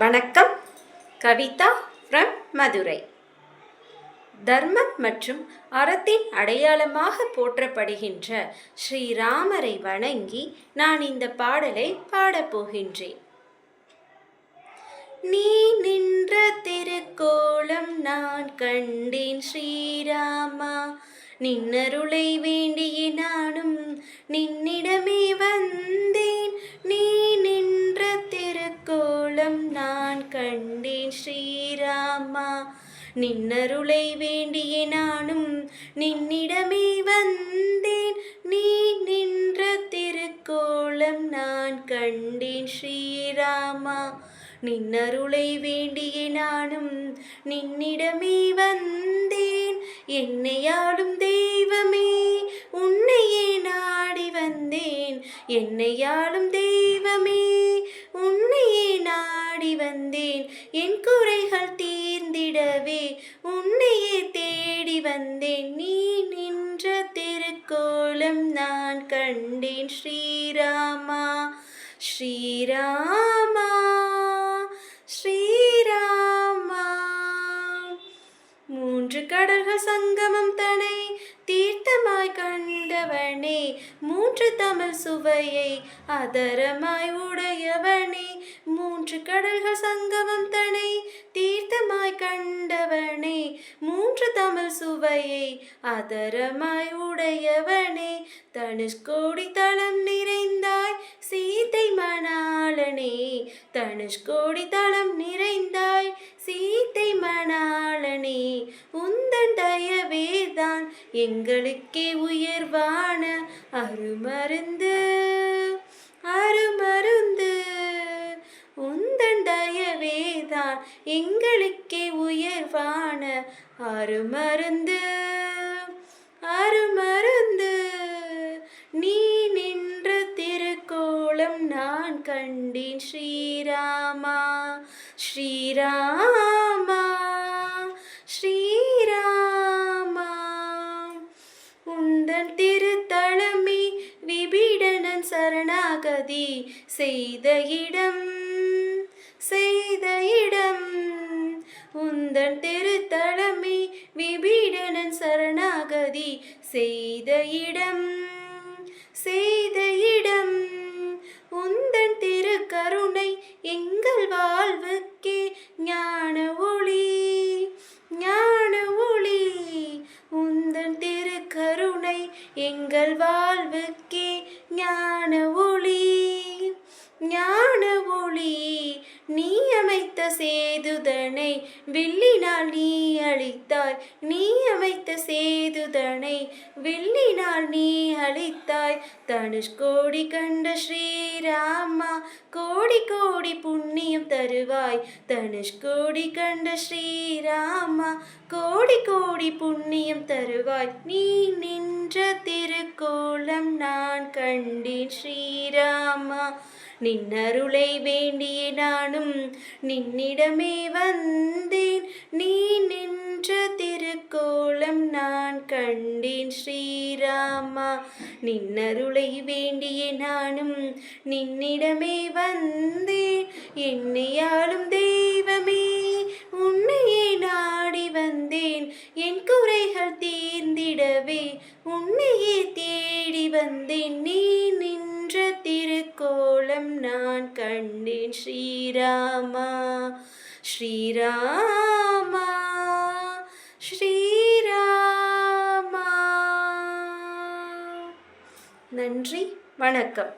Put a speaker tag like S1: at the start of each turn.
S1: வணக்கம். கவிதா ஃப்ரம் மதுரை. தர்மம் மற்றும் அறத்தின் அடையாளமாக போற்றப்படுகின்ற ஸ்ரீராமரை வணங்கி நான் இந்த பாடலை பாடப்போகின்றேன் நீ நின்ற திருக்கோலம் நான் கண்டேன் ஸ்ரீராமா. நின்னருளை வேண்டி கண்டேன் ஸ்ரீராமா. நின்னருளை வேண்டிய நானும் நின்னிடமே வந்தேன். நீ நின்ற திருக்கோலம் நான் கண்டேன் ஸ்ரீராமா. நின்னருளை வேண்டிய நானும் நின்னிடமே வந்தேன். என்னையாடும் தெய்வமே உன்னையே நாடி வந்தேன். என்னையாடும் தெய்வமே. வந்தேன். என் குறைகள் தீர்ந்திடவே உன்னையே தேடி வந்தேன். நீ நின்ற திருக்கோலம் நான் கண்டேன். ஸ்ரீராமா ஸ்ரீராம். மூன்று கடல்கள் சங்கமம் தனை தீர்த்தமாய் கண்டவனே மூன்று தமிழ் சுவையை அதரமாய் உடையவனே மூன்று கடல்கள் சங்கமம் தனை தீர்த்தமாய் கண்டவனே மூன்று தமிழ் சுவையை அதரமாய் உடையவனே தனுஷ்கோடி தளம் நிறைந்தாய் சீதை மணாளனே தனுஷ்கோடி தளம் நிறைந்தாய் சீத்தை மணாளனே உந்தன் தயவேதான் எங்களுக்கே உயர்வான அருமருந்து அருமருந்து. உந்தன் தயவேதான் எங்களுக்கே உயர்வான அருமருந்து அருமருந்து. நீ நின்ற திருக்கோளம் நான் கண்டேன் ஸ்ரீ ஸ்ரீராமா ஸ்ரீராமா. உந்தன் திருத்தலமே விபீடனன் சரணாகதி செய்த இடம் செய்த இடம். உந்தன் திருத்தலமே விபீடனன் சரணாகதி செய்த இடம் செய்த இடம். உந்தன் திருக்கருணை எங்கள் வாழ்வு எங்கள் வாழ்வுக்கே ஞான ஒளி. அமைத்த சேதுதனை வில்லினால் நீ அழித்தாய். நீ அமைத்த சேதுதனை வில்லினால் நீ அளித்தாய் தனுஷ்கோடி கண்ட ஸ்ரீராமா கோடி கோடி புண்ணியம் தருவாய். தனுஷ்கோடி கண்ட ஸ்ரீராமா கோடி கோடி புண்ணியம் தருவாய். நீ நின்ற திருக்கோலம் நான் கண்டேன் ஸ்ரீராமா. நின்னருளை வேண்டிய நானும். நின்னிடமே வந்தேன். நீ நின்ற திருக்கோலம் நான் கண்டேன் ஸ்ரீராமா. நின்னருளை வேண்டிய நானும். நின்னிடமே வந்தேன். என்னையாளும் தெய்வமே உன்னையே நாடி வந்தேன். என் குறைகள் தீர்ந்திடவே உன்னையே தேடி வந்தேன். நீ படம் நான் கண்டேன் ஸ்ரீராமா ஸ்ரீராமா ஸ்ரீராமா. நன்றி வணக்கம்.